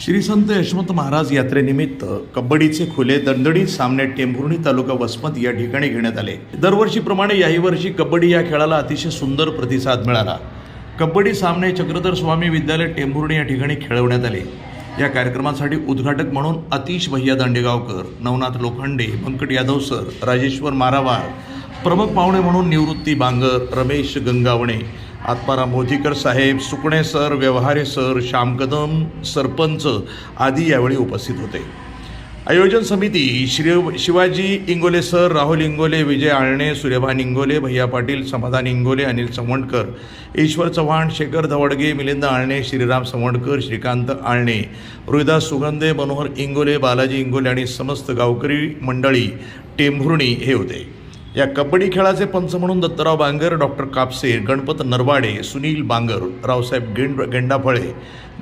श्री संत यशवंत महाराज यात्रेनिमित्त कबड्डीचे खुले दणदणीत सामने टेंभुर्णी तालुका वसमत या ठिकाणी घेण्यात आले. दरवर्षीप्रमाणे याही वर्षी कबड्डी या खेळाला अतिशय सुंदर प्रतिसाद मिळाला. कबड्डी सामने चक्रधर स्वामी विद्यालय टेंभुर्णी या ठिकाणी खेळवण्यात आले. या कार्यक्रमासाठी उद्घाटक म्हणून अतिश भैया दांडेगावकर नवनाथ लोखंडे व्यंकट यादव सर राजेश्वर मारावार प्रमुख पाहुणे म्हणून निवृत्ती बांगर रमेश गंगावणे आत्माराम मोतीकर साहेब सुकणे सर व्यवहारे सर श्याम कदम सरपंच आदी यावेळी उपस्थित होते. आयोजन समिती श्री शिवाजी इंगोले सर राहुल इंगोले विजय आळणे सूर्यभान इंगोले भैया पाटील समाधान इंगोले अनिल सवंडकर ईश्वर चव्हाण शेखर धवडगे मिलिंद आळणे श्रीराम सवंडकर श्रीकांत आळणे रोहिदास सुगंधे मनोहर इंगोले बालाजी इंगोले आणि समस्त गावकरी मंडळी टेंभुर्णी हे होते. या कबड्डी खेळाचे पंच म्हणून दत्तराव बांगर डॉक्टर कापसे गणपत नरवाडे सुनील बांगर रावसाहेब गेंड गेंडाफळे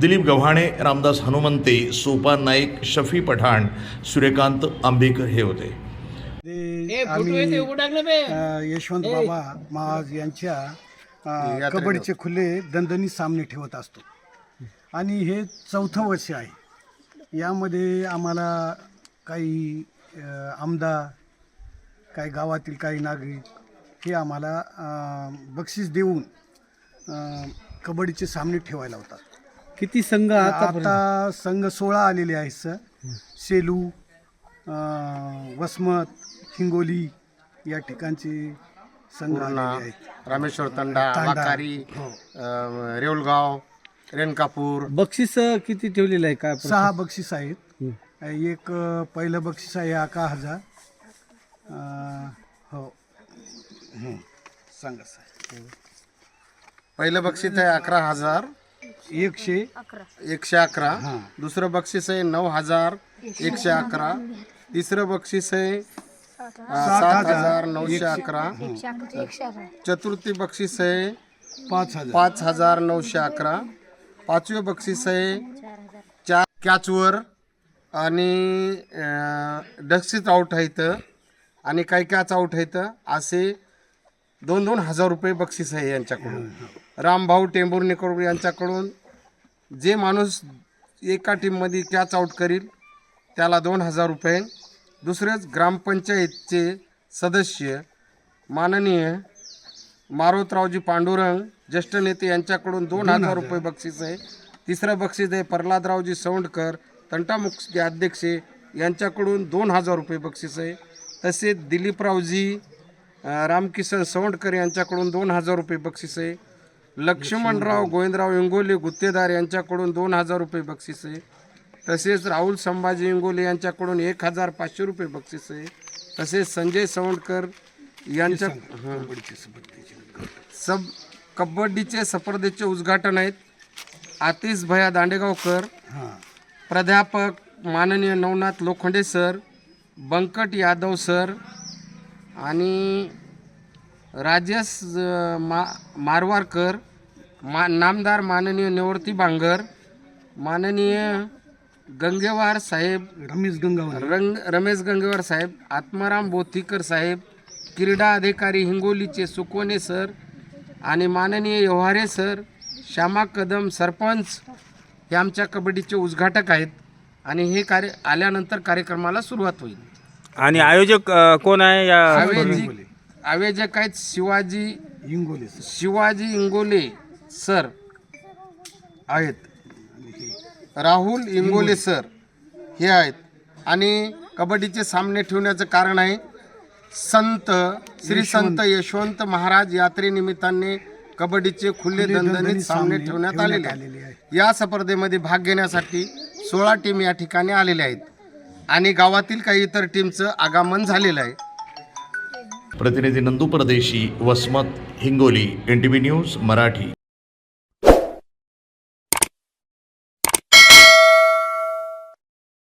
दिलीप गव्हाणे रामदास हनुमंते सोपान नाईक शफी पठाण सूर्यकांत आंबेकर हे होते. यशवंत बाबा महाराज यांच्या कबड्डीचे खुले दणदणी सामने ठेवत असतो. आणि हे चौथं वर्ष आहे. यामध्ये आम्हाला काही आमदार काही गावातील काही नागरिक हे आम्हाला बक्षीस देऊन कबड्डीचे सामने ठेवायला होतात किती संघ आता आता संघ सोळा आलेले आहेत सर. सेलू अं, वसमत हिंगोली या ठिकाणचे संघ आलेले आहेत. रामेश्वर तंडा तांडा. वाकारी हो. अं, रेवलगाव रेणकापूर. बक्षीस किती ठेवलेलं आहे? काय सहा बक्षीस आहेत. एक अं, पहिलं बक्षीस आहे अकरा हजार. हो. हं. सांगा सर पहिलं बक्षीस आहे अकरा हजार एकशे एकशे अकरा. दुसरं बक्षीस आहे नऊ हजार एकशे अकरा. तिसरं बक्षीस आहे अं, सात हजार नऊशे अकरा. चतुर्थी बक्षीस आहे पाच हजार. पाच हजार नऊशे अकरा. पाचवे बक्षीस आहे चार कॅचवर आणि डक्सीत आऊट आहेत आणि काही कॅच आऊट आहेत. असे दोन दोन हजार रुपये बक्षीस आहे यांच्याकडून. रामभाऊ टेंभुर्णेकर यांच्याकडून जे माणूस एका टीममध्ये कॅच आऊट करील त्याला दोन हजार रुपये. दुसरेच ग्रामपंचायतचे सदस्य माननीय मारुतरावजी पांडुरंग ज्येष्ठ नेते यांच्याकडून दोन हजार. रुपये बक्षीस आहे. तिसरं बक्षीस आहे प्रल्हादरावजी सौंडकर तंटामुक्ती अध्यक्ष यांच्याकडून दोन हजार रुपये बक्षीस आहे. तसेच दिलीपरावजी रामकिसन सौंडकर यांच्याकडून दोन हजार रुपये बक्षीस आहे. लक्ष्मणराव गोविंदराव इंगोले गुत्तेदार यांच्याकडून दोन हजार रुपये बक्षीस आहे. तसेच राहुल संभाजी इंगोले यांच्याकडून एक हजार पाचशे रुपये बक्षीस आहे. तसेच संजय सवंडकर यांच्या. सब कबड्डीचे स्पर्धेचे उद्घाटन आहेत. आतिश भया दांडेगावकर प्राध्यापक माननीय नवनाथ लोखंडे सर बंकट यादव सर आणि राजेश मा मारवारकर मा नामदार माननीय निवृत्ती बांगर माननीय गंगेवार साहेब रमेश गंगावर रंग रमेश गंगेवार साहेब आत्माराम बोथीकर साहेब क्रीडा अधिकारी हिंगोलीचे सुकोने सर आणि माननीय व्यवहारे सर श्यामा कदम सरपंच हे आमच्या कबड्डीचे उद्घाटक आहेत. आणि हे कार्य आल्यानंतर कार्यक्रमाला सुरुवात होईल. आणि आयोजक अ, कोण आहे या आयोजक आयोजक आहेत शिवाजी इंगोले शिवाजी इंगोले सर आहेत. राहुल इंगोले सर हे आहेत. आणि कबड्डीचे सामने ठेवण्याचं कारण आहे संत श्री संत यशवंत महाराज यात्रेनिमित्ताने कबड्डीचे खुले दणदणीत सामने ठेवण्यात आलेले आहेत. या स्पर्धेमध्ये भाग घेण्यासाठी सोळा टीम या ठिकाणी आलेल्या आहेत. आणि गावातील काही इतर टीमचं आगमन झालेलं आहे. प्रतिनिधी Nandu Pardeshi Vasmat Hingoli N T V news Marathi.